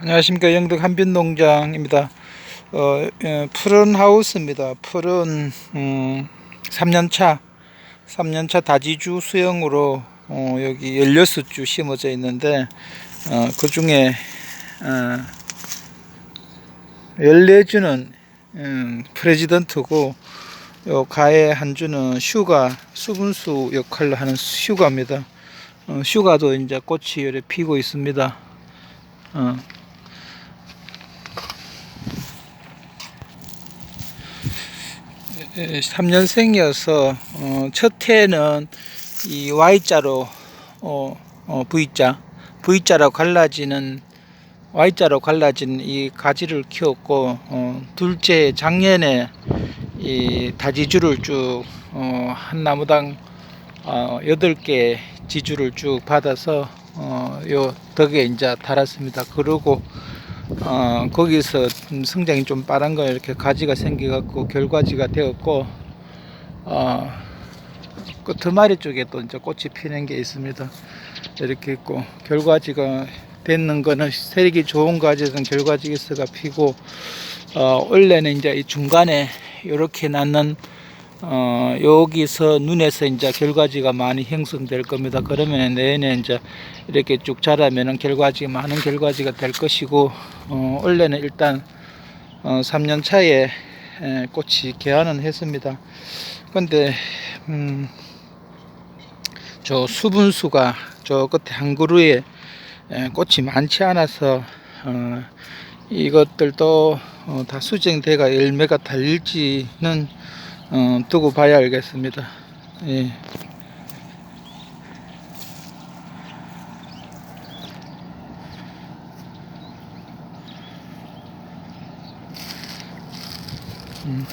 안녕하십니까 영덕 한빛 농장입니다. 어, 예, 푸른 하우스입니다. 푸른 음, 3년차 3년차 다지주 수영으로 어, 여기 16주 심어져 있는데 어, 그 중에 어, 14주는 음, 프레지던트고 요 가에 한 주는 슈가 수분수 역할을 하는 슈가입니다. 어, 슈가도 이제 꽃이 이렇게 피고 있습니다. 어. 에, 3년생이어서 어, 첫 해는 이 Y자로 어, 어, V자 V자로 갈라지는 Y자로 갈라진 이 가지를 키웠고 어, 둘째 작년에 이 다지주를 쭉 어, 한 나무당 어, 8개 지주를 쭉 받아서 어, 요 덕에 이제 달았습니다. 그러고 어, 거기서 좀 성장이 좀 빠른 거 이렇게 가지가 생겨갖고 결과지가 되었고 어, 그 드마리 쪽에 또 이제 꽃이 피는 게 있습니다. 이렇게 있고 결과지가 됐는 거는 세력이 좋은 가지는 결과지기스가 피고 어, 원래는 이제 이 중간에 이렇게 낳는 어, 여기서 눈에서 이제 결과지가 많이 형성될 겁니다. 그러면 내년에 이제 이렇게 쭉 자라면은 결과지 많은 결과지가 될 것이고 어, 원래는 일단 어, 3년 차에 에, 꽃이 개화는 했습니다. 근데 음, 저 수분수가 저 끝에 한 그루에 에, 꽃이 많지 않아서 어, 이것들도 어, 다 수정돼가 열매가 달릴지는 어, 두고 봐야 알겠습니다. 예. 음,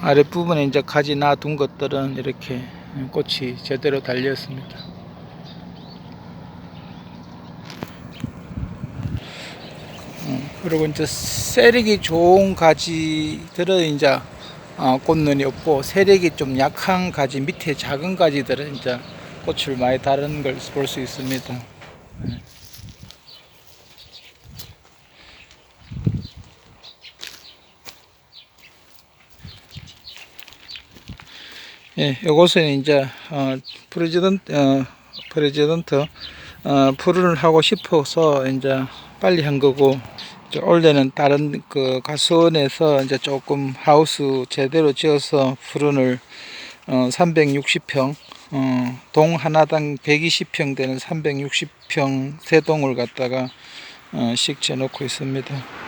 아랫부분에 이제 가지 놔둔 것들은 이렇게 꽃이 제대로 달렸습니다. 어, 그리고 이제 세력이 좋은 가지들은 이제 어, 꽃눈이 없고 세력이 좀 약한 가지 밑에 작은 가지들은 이제 꽃을 많이 다른 걸 볼 수 있습니다. 네. 예, 요것은 이제 어, 프레지던트 어, 프레지던트 어, 풀을 하고 싶어서 이제 빨리 한 거고 올해는 다른 그 가수원에서 이제 조금 하우스 제대로 지어서 푸른을 어, 360평 어, 동 하나당 120평 되는 360평 세 동을 갖다가 어, 식재 놓고 있습니다.